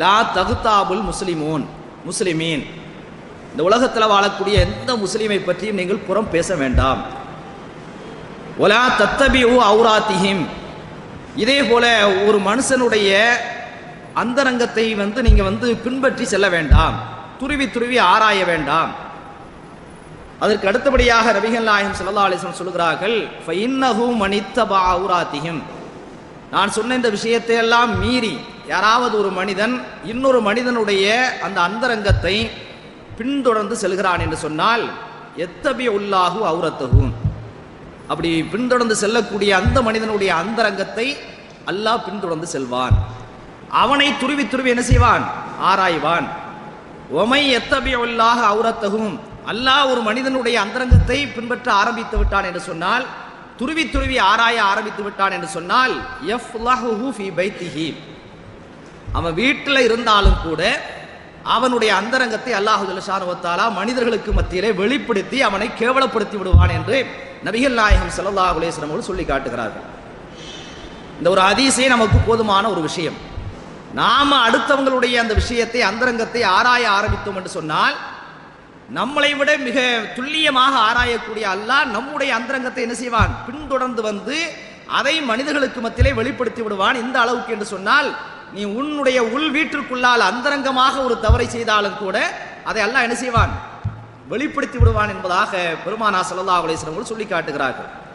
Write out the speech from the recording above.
லா தகுத்தாபுல் முஸ்லிமூன் முஸ்லிமீன். இந்த உலகத்தில் வாழக்கூடிய எந்த முஸ்லீமை பற்றியும் நீங்கள் புறம் பேச வேண்டாம். ஒலா தத்தபியூ அவுராத்திஹிம். இதே போல ஒரு மனுஷனுடைய அந்தரங்கத்தை வந்து நீங்கள் வந்து பின்பற்றி செல்ல வேண்டாம். துருவி துருவி ஆராய வேண்டாம். அதற்கு அடுத்தபடியாக ரபிகள் நாயகம் சல்லா அலிஸ்லம் சொல்கிறார்கள் மனித்த பா அவுராத்திஹிம். நான் சொன்ன இந்த விஷயத்தை எல்லாம் மீறி யாராவது ஒரு மனிதன் இன்னொரு மனிதனுடைய அந்த அந்தரங்கத்தை பின்தொடர்ந்து செல்கிறான் என்று சொன்னால் எத்தபிய உள்ளாகு அவுரத்தகும் அப்படி பின்தொடர்ந்து செல்லக்கூடிய அந்த மனிதனுடைய அந்தரங்கத்தை அல்லாஹ் பின்தொடர்ந்து செல்வான். அவனை துருவி துருவி என்ன செய்வான்? ஆராய்வான். ஒமை எத்தபிய உள்ளாக அவுரத்தகும் அல்லாஹ் ஒரு மனிதனுடைய அந்தரங்கத்தை பின்பற்ற ஆரம்பித்து விட்டான் என்று சொன்னால் துருவி துருவி ஆராய ஆரம்பித்து விட்டான் என்று சொன்னால் யஃப்லஹுஹு ஃபி பைத்திஹி. அவன் வீட்டில் இருந்தாலும் கூட அவனுடைய அந்தரங்கத்தை அல்லாஹு ஜல்லஷானுவத்தாலா மனிதர்களுக்கு மத்தியிலே வெளிப்படுத்தி அவனை கேவலப்படுத்தி விடுவான் என்று நபிகள் நாயகம் ஸல்லல்லாஹு அலைஹி அவர்கள் சொல்லி காட்டுகிறார்கள். இந்த ஒரு அதிசயம் நமக்கு போதுமான ஒரு விஷயம். நாம் அடுத்தவங்களுடைய அந்த விஷயத்தை அந்தரங்கத்தை ஆராய ஆரம்பித்தோம் என்று சொன்னால் நம்மளை விட மிக துல்லியமாக ஆராயக்கூடிய அல்லாஹ் நம்முடைய அந்தரங்கத்தை என்ன செய்வான்? பின்தொடர்ந்து வந்து அதை மனிதர்களுக்கு மத்தியிலே வெளிப்படுத்தி விடுவான் இந்த அளவுக்கு என்று சொன்னால் நீ உன்னுடைய உள் வீட்டிற்குள்ளால் அந்தரங்கமாக ஒரு தவறை செய்தாலும் கூட அதை எல்லாம் என்ன செய்வான்? வெளிப்படுத்தி விடுவான் என்பதாக பெருமானா சல்லா அலைஹி சொல்லி காட்டுகிறார்கள்.